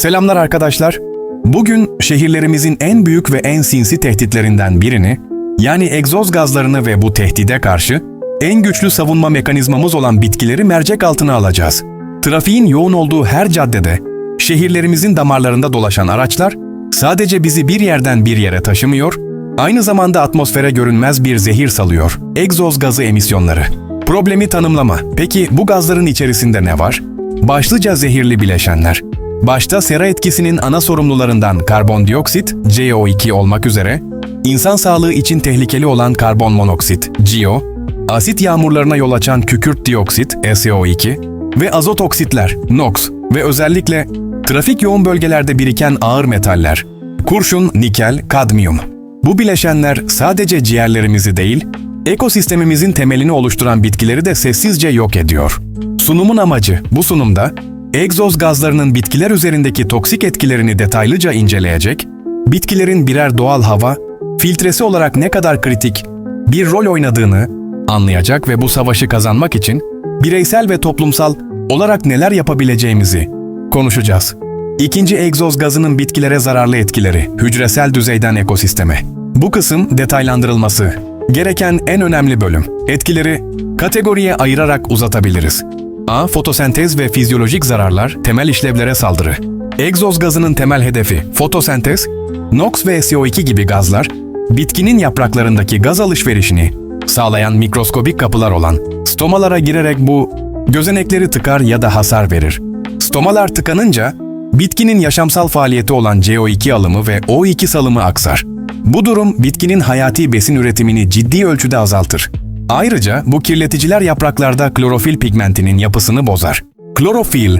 Selamlar arkadaşlar. Bugün şehirlerimizin en büyük ve en sinsi tehditlerinden birini, yani egzoz gazlarını ve bu tehdide karşı en güçlü savunma mekanizmamız olan bitkileri mercek altına alacağız. Trafiğin yoğun olduğu her caddede, şehirlerimizin damarlarında dolaşan araçlar sadece bizi bir yerden bir yere taşımıyor, aynı zamanda atmosfere görünmez bir zehir salıyor. Egzoz gazı emisyonları. Problemi tanımlama. Peki bu gazların içerisinde ne var? Başlıca zehirli bileşenler. Başta sera etkisinin ana sorumlularından karbondioksit, CO2 olmak üzere, insan sağlığı için tehlikeli olan karbon monoksit, CO, asit yağmurlarına yol açan kükürt dioksit, SO2 ve azot oksitler, NOx ve özellikle trafik yoğun bölgelerde biriken ağır metaller, kurşun, nikel, kadmiyum. Bu bileşenler sadece ciğerlerimizi değil, ekosistemimizin temelini oluşturan bitkileri de sessizce yok ediyor. Sunumun amacı bu sunumda egzoz gazlarının bitkiler üzerindeki toksik etkilerini detaylıca inceleyecek, bitkilerin birer doğal hava filtresi olarak ne kadar kritik bir rol oynadığını anlayacak ve bu savaşı kazanmak için bireysel ve toplumsal olarak neler yapabileceğimizi konuşacağız. İkinci egzoz gazının bitkilere zararlı etkileri, hücresel düzeyden ekosisteme. Bu kısım detaylandırılması gereken en önemli bölüm. Etkileri kategoriye ayırarak uzatabiliriz. A. Fotosentez ve fizyolojik zararlar, temel işlevlere saldırı. Egzoz gazının temel hedefi fotosentez, NOx ve SO2 gibi gazlar, bitkinin yapraklarındaki gaz alışverişini sağlayan mikroskobik kapılar olan stomalara girerek bu gözenekleri tıkar ya da hasar verir. Stomalar tıkanınca bitkinin yaşamsal faaliyeti olan CO2 alımı ve O2 salımı aksar. Bu durum bitkinin hayati besin üretimini ciddi ölçüde azaltır. Ayrıca bu kirleticiler yapraklarda klorofil pigmentinin yapısını bozar. Klorofil,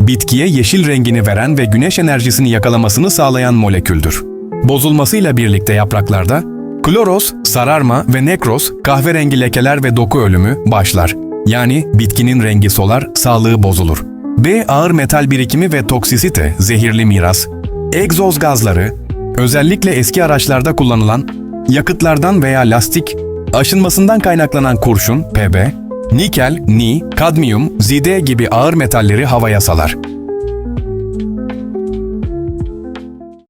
bitkiye yeşil rengini veren ve güneş enerjisini yakalamasını sağlayan moleküldür. Bozulmasıyla birlikte yapraklarda kloros, sararma ve nekroz, kahverengi lekeler ve doku ölümü başlar. Yani bitkinin rengi solar, sağlığı bozulur. B. Ağır metal birikimi ve toksisite, zehirli miras. Egzoz gazları, özellikle eski araçlarda kullanılan yakıtlardan veya lastik aşınmasından kaynaklanan kurşun, Pb, nikel, Ni, kadmiyum, Zd gibi ağır metalleri havaya salar.